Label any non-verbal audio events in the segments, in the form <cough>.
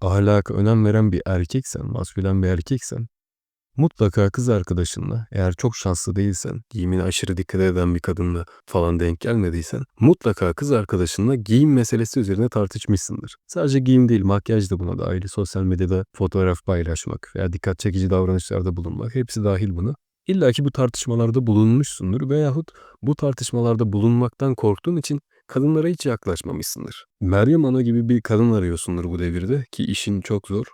ahlaka önem veren bir erkeksen, maskülen bir erkeksen mutlaka kız arkadaşınla eğer çok şanslı değilsen, giyimine aşırı dikkat eden bir kadınla falan denk gelmediysen mutlaka kız arkadaşınla giyim meselesi üzerine tartışmışsındır. Sadece giyim değil makyaj da buna dahil. Sosyal medyada fotoğraf paylaşmak veya dikkat çekici davranışlarda bulunmak hepsi dahil buna. İlla ki bu tartışmalarda bulunmuşsundur veyahut bu tartışmalarda bulunmaktan korktuğun için kadınlara hiç yaklaşmamışsındır. Meryem Ana gibi bir kadın arıyorsundur bu devirde ki işin çok zor.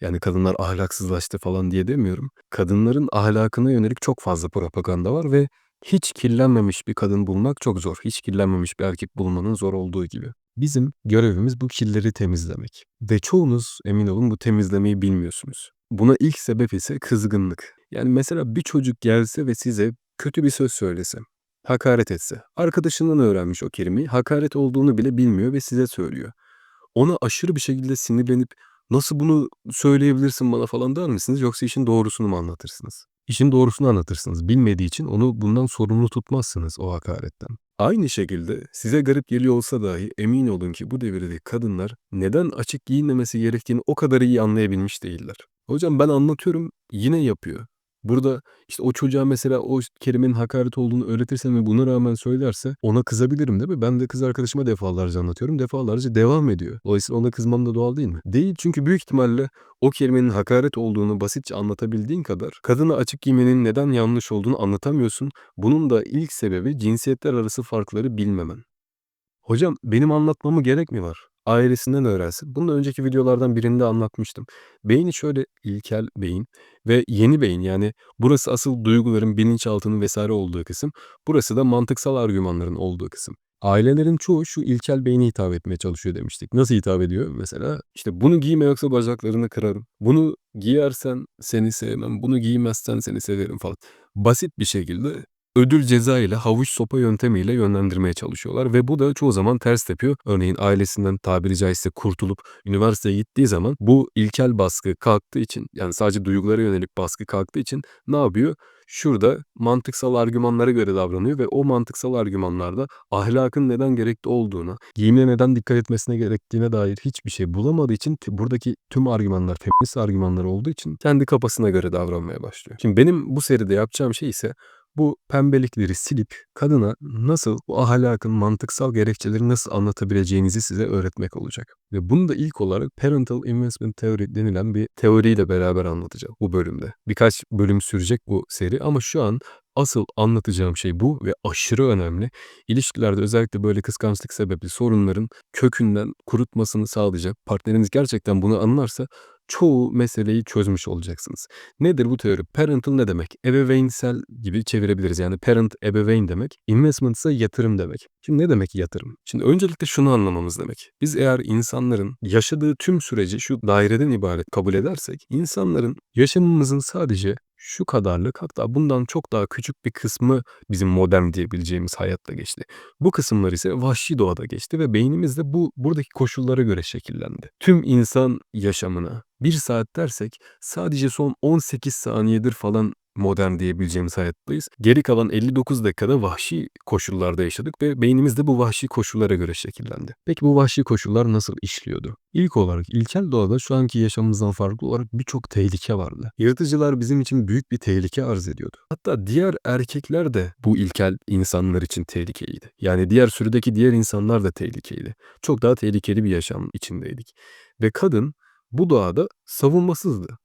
Yani kadınlar ahlaksızlaştı falan diye demiyorum. Kadınların ahlakına yönelik çok fazla propaganda var ve hiç kirlenmemiş bir kadın bulmak çok zor. Hiç kirlenmemiş bir erkek bulmanın zor olduğu gibi. Bizim görevimiz bu kirleri temizlemek. Ve çoğunuz emin olun bu temizlemeyi bilmiyorsunuz. Buna ilk sebep ise kızgınlık. Yani mesela bir çocuk gelse ve size kötü bir söz söylese, hakaret etse, arkadaşından öğrenmiş o kelimeyi, hakaret olduğunu bile bilmiyor ve size söylüyor. Ona aşırı bir şekilde sinirlenip nasıl bunu söyleyebilirsin bana falan der misiniz yoksa işin doğrusunu mu anlatırsınız? İşin doğrusunu anlatırsınız. Bilmediği için onu bundan sorumlu tutmazsınız o hakaretten. Aynı şekilde size garip geliyor olsa dahi emin olun ki bu devirde kadınlar neden açık giyinmemesi gerektiğini o kadar iyi anlayabilmiş değiller. Hocam ben anlatıyorum yine yapıyor. Burada işte o çocuğa mesela o kelimenin hakaret olduğunu öğretirsem ve buna rağmen söylerse ona kızabilirim değil mi? Ben de kız arkadaşıma defalarca anlatıyorum. Defalarca devam ediyor. Dolayısıyla ona kızmam da doğal değil mi? Değil çünkü büyük ihtimalle o kelimenin hakaret olduğunu basitçe anlatabildiğin kadar kadına açık giymenin neden yanlış olduğunu anlatamıyorsun. Bunun da ilk sebebi cinsiyetler arası farkları bilmemen. Hocam benim anlatmamı gerek mi var? Ailesinden öğrensin. Bunu da önceki videolardan birinde anlatmıştım. Beyni şöyle ilkel beyin ve yeni beyin yani burası asıl duyguların, bilinçaltının vesaire olduğu kısım. Burası da mantıksal argümanların olduğu kısım. Ailelerin çoğu şu ilkel beyni hitap etmeye çalışıyor demiştik. Nasıl hitap ediyor? Mesela işte bunu giyme yoksa bacaklarını kırarım. Bunu giyersen seni sevmem. Bunu giymezsen seni severim falan. Basit bir şekilde ödül ceza ile havuç sopa yöntemiyle yönlendirmeye çalışıyorlar ve bu da çoğu zaman ters tepiyor. Örneğin ailesinden tabiri caizse kurtulup üniversiteye gittiği zaman bu ilkel baskı kalktığı için yani sadece duygulara yönelik baskı kalktığı için ne yapıyor? Şurada mantıksal argümanlara göre davranıyor ve o mantıksal argümanlarda ahlakın neden gerekli olduğuna, giyimine neden dikkat etmesine gerektiğine dair hiçbir şey bulamadığı için buradaki tüm argümanlar feminist argümanlar olduğu için kendi kafasına göre davranmaya başlıyor. Şimdi benim bu seride yapacağım şey ise bu pembelikleri silip kadına nasıl bu ahlakın mantıksal gerekçeleri nasıl anlatabileceğinizi size öğretmek olacak. Ve bunu da ilk olarak Parental Investment Theory denilen bir teoriyle beraber anlatacağım bu bölümde. Birkaç bölüm sürecek bu seri ama şu an asıl anlatacağım şey bu ve aşırı önemli. İlişkilerde özellikle böyle kıskançlık sebepli sorunların kökünden kurutmasını sağlayacak. Partneriniz gerçekten bunu anlarsa çoğu meseleyi çözmüş olacaksınız. Nedir bu teori? Parental ne demek? Ebeveynsel gibi çevirebiliriz. Yani parent ebeveyn demek. Investment ise yatırım demek. Şimdi ne demek yatırım? Şimdi öncelikle şunu anlamamız demek. Biz eğer insanların yaşadığı tüm süreci şu daireden ibaret kabul edersek, insanların yaşamımızın sadece şu kadarlık hatta bundan çok daha küçük bir kısmı bizim modern diyebileceğimiz hayatla geçti. Bu kısımlar ise vahşi doğada geçti ve beynimiz de bu buradaki koşullara göre şekillendi. Tüm insan yaşamına bir saat dersek sadece son 18 saniyedir falan modern diyebileceğimiz hayattayız. Geri kalan 59 dakikada vahşi koşullarda yaşadık ve beynimiz de bu vahşi koşullara göre şekillendi. Peki bu vahşi koşullar nasıl işliyordu? İlk olarak ilkel doğada şu anki yaşamımızdan farklı olarak birçok tehlike vardı. Yırtıcılar bizim için büyük bir tehlike arz ediyordu. Hatta diğer erkekler de bu ilkel insanlar için tehlikeliydi. Yani diğer sürüdeki diğer insanlar da tehlikeliydi. Çok daha tehlikeli bir yaşam içindeydik. Ve kadın bu doğada savunmasızdı.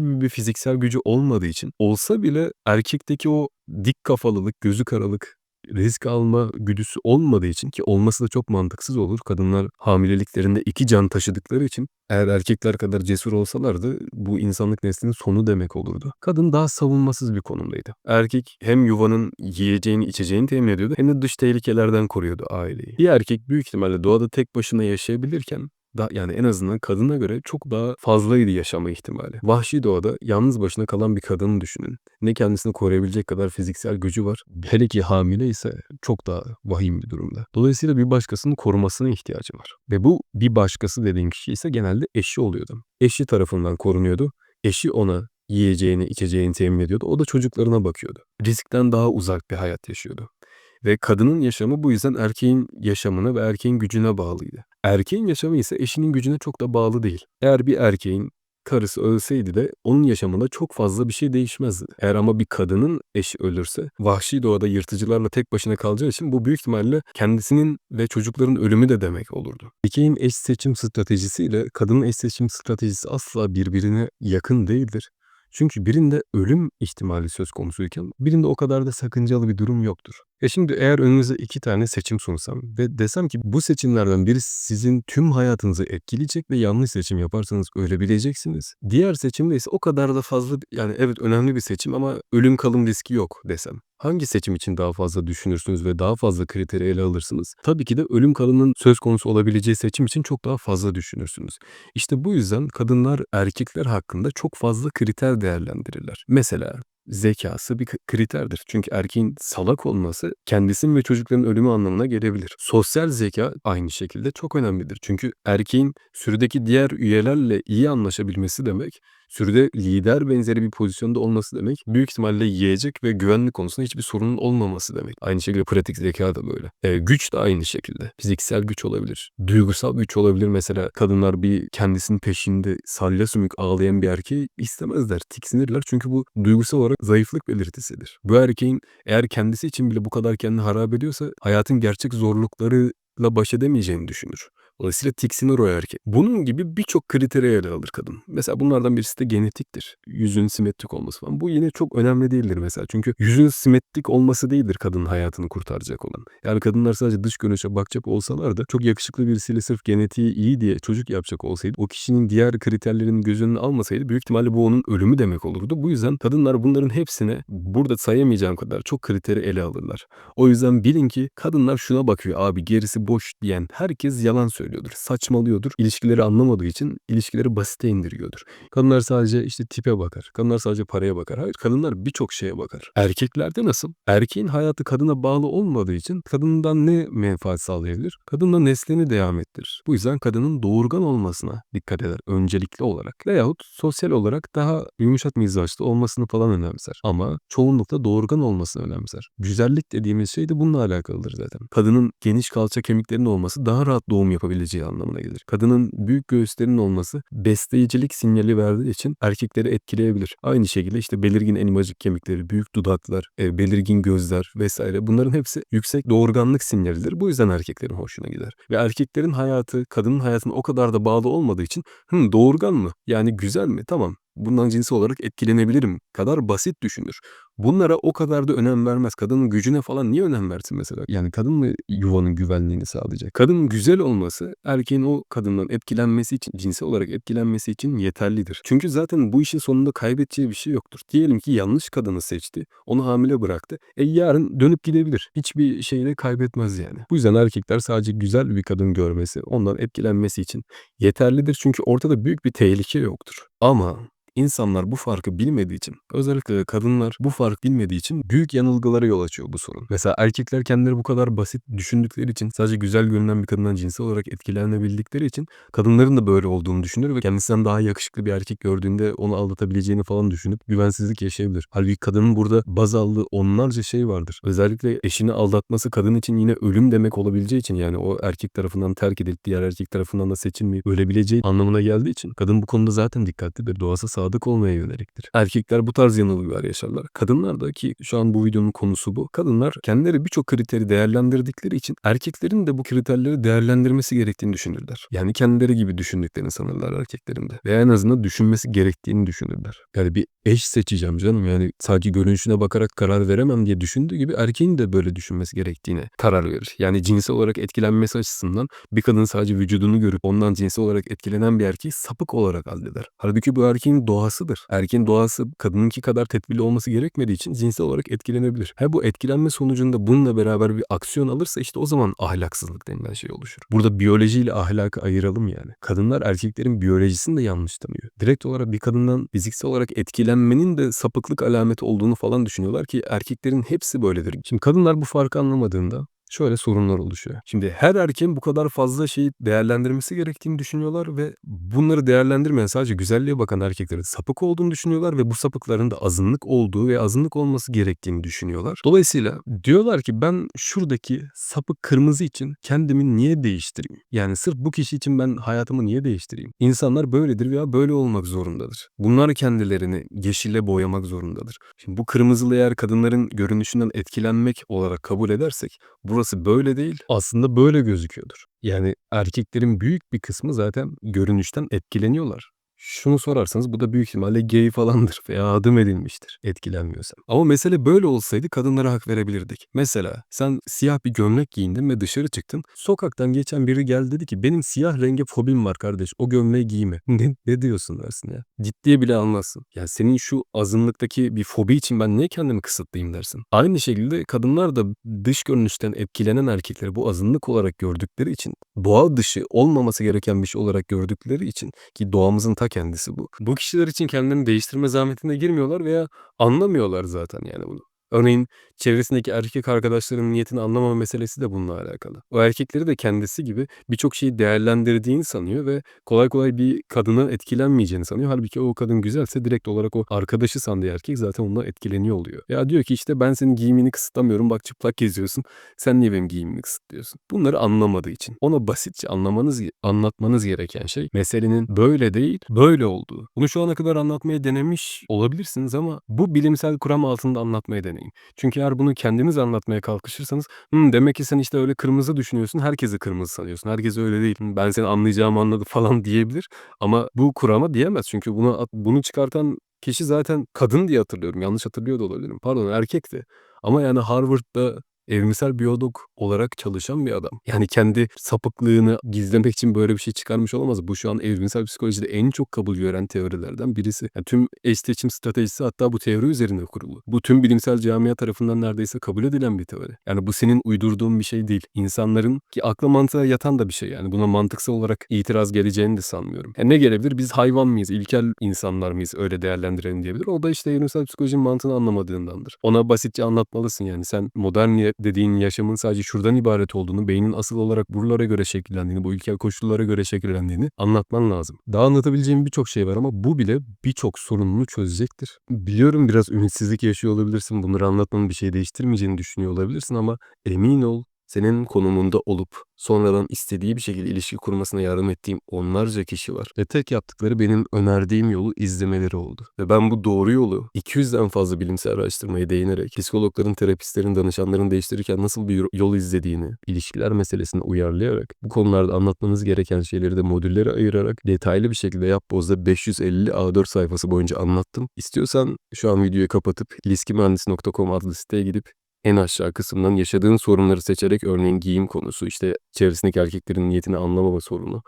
Gibi bir fiziksel gücü olmadığı için olsa bile erkekteki o dik kafalılık, gözü karalık, risk alma güdüsü olmadığı için ki olması da çok mantıksız olur. Kadınlar hamileliklerinde iki can taşıdıkları için eğer erkekler kadar cesur olsalardı bu insanlık neslinin sonu demek olurdu. Kadın daha savunmasız bir konumdaydı. Erkek hem yuvanın yiyeceğini içeceğini temin ediyordu hem de dış tehlikelerden koruyordu aileyi. Bir erkek büyük ihtimalle doğada tek başına yaşayabilirken da yani en azından kadına göre çok daha fazlaydı yaşama ihtimali. Vahşi doğada yalnız başına kalan bir kadını düşünün. Ne kendisini koruyabilecek kadar fiziksel gücü var. Hele ki hamile ise çok daha vahim bir durumda. Dolayısıyla bir başkasının korumasına ihtiyacı var. Ve bu bir başkası dediğin kişi ise genelde eşi oluyordu. Eşi tarafından korunuyordu. Eşi ona yiyeceğini, içeceğini temin ediyordu. O da çocuklarına bakıyordu. Riskten daha uzak bir hayat yaşıyordu. Ve kadının yaşamı bu yüzden erkeğin yaşamına ve erkeğin gücüne bağlıydı. Erkeğin yaşamı ise eşinin gücüne çok da bağlı değil. Eğer bir erkeğin karısı ölseydi de onun yaşamında çok fazla bir şey değişmezdi. Eğer ama bir kadının eşi ölürse vahşi doğada yırtıcılarla tek başına kalacağı için bu büyük ihtimalle kendisinin ve çocukların ölümü de demek olurdu. Erkeğin eş seçim stratejisiyle kadının eş seçim stratejisi asla birbirine yakın değildir. Çünkü birinde ölüm ihtimali söz konusuyken birinde o kadar da sakıncalı bir durum yoktur. E şimdi eğer önünüze iki tane seçim sunsam ve desem ki bu seçimlerden biri sizin tüm hayatınızı etkileyecek ve yanlış seçim yaparsanız ölebileceksiniz. Diğer seçimde ise o kadar da fazla yani evet önemli bir seçim ama ölüm kalım riski yok desem. Hangi seçim için daha fazla düşünürsünüz ve daha fazla kriteri ele alırsınız? Tabii ki de ölüm kalımın söz konusu olabileceği seçim için çok daha fazla düşünürsünüz. İşte bu yüzden kadınlar erkekler hakkında çok fazla kriter değerlendirirler. Mesela zekası bir kriterdir. Çünkü erkeğin salak olması kendisinin ve çocukların ölümü anlamına gelebilir. Sosyal zeka aynı şekilde çok önemlidir. Çünkü erkeğin sürüdeki diğer üyelerle iyi anlaşabilmesi demek sürüde lider benzeri bir pozisyonda olması demek büyük ihtimalle yiyecek ve güvenlik konusunda hiçbir sorunun olmaması demek. Aynı şekilde pratik zeka da böyle. E, güç de aynı şekilde. Fiziksel güç olabilir. Duygusal güç olabilir. Mesela kadınlar bir kendisinin peşinde salya sümük ağlayan bir erkeği istemezler. Tiksinirler çünkü bu duygusal olarak zayıflık belirtisidir. Bu erkeğin eğer kendisi için bile bu kadar kendini harap ediyorsa hayatın gerçek zorlukları baş edemeyeceğini düşünür. Dolayısıyla tiksinir o erkek. Bunun gibi birçok kriteri ele alır kadın. Mesela bunlardan birisi de genetiktir. Yüzün simetrik olması falan. Bu yine çok önemli değildir mesela. Çünkü yüzün simetrik olması değildir kadının hayatını kurtaracak olan. Yani kadınlar sadece dış görünüşe bakacak olsalar da çok yakışıklı birisiyle sırf genetiği iyi diye çocuk yapacak olsaydı o kişinin diğer kriterlerini göz önüne almasaydı büyük ihtimalle bu onun ölümü demek olurdu. Bu yüzden kadınlar bunların hepsine burada sayamayacağım kadar çok kriteri ele alırlar. O yüzden bilin ki kadınlar şuna bakıyor abi gerisi boş diyen herkes yalan söylüyor söylüyordur, saçmalıyordur. İlişkileri anlamadığı için ilişkileri basite indiriyordur. Kadınlar sadece işte tipe bakar. Kadınlar sadece paraya bakar. Hayır kadınlar birçok şeye bakar. Erkeklerde nasıl? Erkeğin hayatı kadına bağlı olmadığı için kadından ne menfaat sağlayabilir? Kadınla neslini devam ettirir. Bu yüzden kadının doğurgan olmasına dikkat eder öncelikli olarak. Veyahut sosyal olarak daha yumuşak mizaçlı olmasını falan önemser. Ama çoğunlukla doğurgan olmasını önemser. Güzellik dediğimiz şey de bununla alakalıdır zaten. Kadının geniş kalça kemiklerinin olması daha rahat doğum yapabilecek yapabileceği anlamına gelir. Kadının büyük göğüslerinin olması besleyicilik sinyali verdiği için erkekleri etkileyebilir. Aynı şekilde işte belirgin elmacık kemikleri, büyük dudaklar, e, belirgin gözler vesaire bunların hepsi yüksek doğurganlık sinyalidir. Bu yüzden erkeklerin hoşuna gider. Ve erkeklerin hayatı kadının hayatına o kadar da bağlı olmadığı için Hı, doğurgan mı? Yani güzel mi? Tamam bundan cinsel olarak etkilenebilirim kadar basit düşünür. Bunlara o kadar da önem vermez. Kadının gücüne falan niye önem versin mesela? Yani kadın mı yuvanın güvenliğini sağlayacak? Kadının güzel olması erkeğin o kadından etkilenmesi için, cinsel olarak etkilenmesi için yeterlidir. Çünkü zaten bu işin sonunda kaybedeceği bir şey yoktur. Diyelim ki yanlış kadını seçti, onu hamile bıraktı. E yarın dönüp gidebilir. Hiçbir şeyle kaybetmez yani. Bu yüzden erkekler sadece güzel bir kadın görmesi, ondan etkilenmesi için yeterlidir. Çünkü ortada büyük bir tehlike yoktur. Ama İnsanlar bu farkı bilmediği için, özellikle kadınlar bu fark bilmediği için büyük yanılgılara yol açıyor bu sorun. Mesela erkekler kendileri bu kadar basit düşündükleri için, sadece güzel görünen bir kadından cinsel olarak etkilenebildikleri için kadınların da böyle olduğunu düşünür ve kendisinden daha yakışıklı bir erkek gördüğünde onu aldatabileceğini falan düşünüp güvensizlik yaşayabilir. Halbuki kadının burada baz aldığı onlarca şey vardır. Özellikle eşini aldatması kadın için yine ölüm demek olabileceği için yani o erkek tarafından terk edilip diğer erkek tarafından da seçilmeyip ölebileceği anlamına geldiği için kadın bu konuda zaten dikkatlidir. Doğası sağ sadık olmaya yöneliktir. Erkekler bu tarz yanılgılar yaşarlar. Kadınlar da ki şu an bu videonun konusu bu. Kadınlar kendileri birçok kriteri değerlendirdikleri için erkeklerin de bu kriterleri değerlendirmesi gerektiğini düşünürler. Yani kendileri gibi düşündüklerini sanırlar erkeklerin de. Veya en azından düşünmesi gerektiğini düşünürler. Yani bir eş seçeceğim canım yani sadece görünüşüne bakarak karar veremem diye düşündüğü gibi erkeğin de böyle düşünmesi gerektiğine karar verir. Yani cinsel olarak etkilenmesi açısından bir kadın sadece vücudunu görüp ondan cinsel olarak etkilenen bir erkeği sapık olarak addeder. Halbuki bu erkeğin doğasıdır. Erkeğin doğası kadınınki kadar tedbirli olması gerekmediği için cinsel olarak etkilenebilir. Ha bu etkilenme sonucunda bununla beraber bir aksiyon alırsa işte o zaman ahlaksızlık denilen şey oluşur. Burada biyolojiyle ahlakı ayıralım yani. Kadınlar erkeklerin biyolojisini de yanlış tanıyor. Direkt olarak bir kadından fiziksel olarak etkilenmenin de sapıklık alameti olduğunu falan düşünüyorlar ki erkeklerin hepsi böyledir. Şimdi kadınlar bu farkı anlamadığında şöyle sorunlar oluşuyor. Şimdi her erkeğin bu kadar fazla şeyi değerlendirmesi gerektiğini düşünüyorlar ve bunları değerlendirmeyen sadece güzelliğe bakan erkeklerin sapık olduğunu düşünüyorlar ve bu sapıkların da azınlık olduğu ve azınlık olması gerektiğini düşünüyorlar. Dolayısıyla diyorlar ki ben şuradaki sapık kırmızı için kendimi niye değiştireyim? Yani sırf bu kişi için ben hayatımı niye değiştireyim? İnsanlar böyledir veya böyle olmak zorundadır. Bunlar kendilerini yeşile boyamak zorundadır. Şimdi bu kırmızılı eğer kadınların görünüşünden etkilenmek olarak kabul edersek burası böyle değil aslında böyle gözüküyordur. Yani erkeklerin büyük bir kısmı zaten görünüşten etkileniyorlar. Şunu sorarsanız bu da büyük ihtimalle gay falandır <laughs> veya adım edilmiştir etkilenmiyorsam. Ama mesele böyle olsaydı kadınlara hak verebilirdik. Mesela sen siyah bir gömlek giyindin ve dışarı çıktın. Sokaktan geçen biri geldi dedi ki benim siyah renge fobim var kardeş o gömleği giyme. <laughs> Ne, ne diyorsun dersin ya. Ciddiye bile almazsın. Ya senin şu azınlıktaki bir fobi için ben niye kendimi kısıtlayayım dersin. Aynı şekilde kadınlar da dış görünüşten etkilenen erkekleri bu azınlık olarak gördükleri için doğa dışı olmaması gereken bir şey olarak gördükleri için ki doğamızın ta kendisi bu. Bu kişiler için kendilerini değiştirme zahmetine girmiyorlar veya anlamıyorlar zaten yani bunu. Örneğin çevresindeki erkek arkadaşlarının niyetini anlamama meselesi de bununla alakalı. O erkekleri de kendisi gibi birçok şeyi değerlendirdiğini sanıyor ve kolay kolay bir kadına etkilenmeyeceğini sanıyor. Halbuki o kadın güzelse direkt olarak o arkadaşı sandığı erkek zaten ondan etkileniyor oluyor. Ya diyor ki işte ben senin giyimini kısıtlamıyorum bak çıplak geziyorsun sen niye benim giyimimi kısıtlıyorsun? Bunları anlamadığı için ona basitçe anlamanız, anlatmanız gereken şey meselenin böyle değil böyle olduğu. Bunu şu ana kadar anlatmaya denemiş olabilirsiniz ama bu bilimsel kuram altında anlatmaya deneyin. Çünkü eğer bunu kendiniz anlatmaya kalkışırsanız Hımm, demek ki sen işte öyle kırmızı düşünüyorsun, herkesi kırmızı sanıyorsun. Herkes öyle değil. Ben seni anlayacağımı anladım <laughs> falan diyebilir ama bu kurama diyemez. Çünkü bunu at bunu çıkartan kişi zaten kadın diye hatırlıyorum. Yanlış hatırlıyor da olabilirim. Pardon erkekti. Ama yani Harvard'da evrimsel biyolog olarak çalışan bir adam. Yani kendi sapıklığını gizlemek için böyle bir şey çıkarmış olamaz. Bu şu an evrimsel psikolojide en çok kabul gören teorilerden birisi. Yani tüm eşleşim stratejisi hatta bu teori üzerine kurulu. Bu tüm bilimsel camia tarafından neredeyse kabul edilen bir teori. Yani bu senin uydurduğun bir şey değil. İnsanların ki akla mantığa yatan da bir şey yani. Buna mantıksal olarak itiraz geleceğini de sanmıyorum. Yani ne gelebilir? Biz hayvan mıyız? İlkel insanlar mıyız? Öyle değerlendirelim diyebilir. O da işte evrimsel psikolojinin mantığını anlamadığındandır. Ona basitçe anlatmalısın yani. Sen modern dediğin yaşamın sadece şuradan ibaret olduğunu, beynin asıl olarak buralara göre şekillendiğini, bu ilkel koşullara göre şekillendiğini anlatman lazım. Daha anlatabileceğim birçok şey var ama bu bile birçok sorununu çözecektir. Biliyorum biraz ümitsizlik yaşıyor olabilirsin. Bunları anlatmanın bir şey değiştirmeyeceğini düşünüyor olabilirsin ama emin ol senin konumunda olup sonradan istediği bir şekilde ilişki kurmasına yardım ettiğim onlarca kişi var. Ve tek yaptıkları benim önerdiğim yolu izlemeleri oldu. Ve ben bu doğru yolu 200'den fazla bilimsel araştırmaya değinerek psikologların, terapistlerin, danışanların değiştirirken nasıl bir yol izlediğini, ilişkiler meselesini uyarlayarak, bu konularda anlatmanız gereken şeyleri de modüllere ayırarak detaylı bir şekilde Yapboz'da 550 A4 sayfası boyunca anlattım. İstiyorsan şu an videoyu kapatıp ilişkimühendisi.com adlı siteye gidip en aşağı kısımdan yaşadığın sorunları seçerek örneğin giyim konusu, işte çevresindeki erkeklerin niyetini anlamama sorunu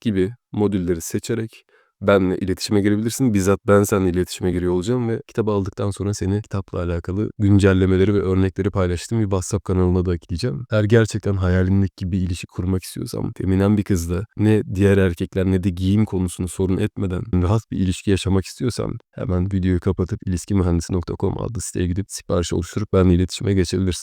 gibi modülleri seçerek benle iletişime girebilirsin. Bizzat ben seninle iletişime giriyor olacağım ve kitabı aldıktan sonra seni kitapla alakalı güncellemeleri ve örnekleri paylaştığım bir WhatsApp kanalına da ekleyeceğim. Eğer gerçekten hayalindeki bir ilişki kurmak istiyorsan, feminen bir kızla ne diğer erkekler ne de giyim konusunu sorun etmeden rahat bir ilişki yaşamak istiyorsan hemen videoyu kapatıp ilişkimühendisi.com adlı siteye gidip sipariş oluşturup benimle iletişime geçebilirsin.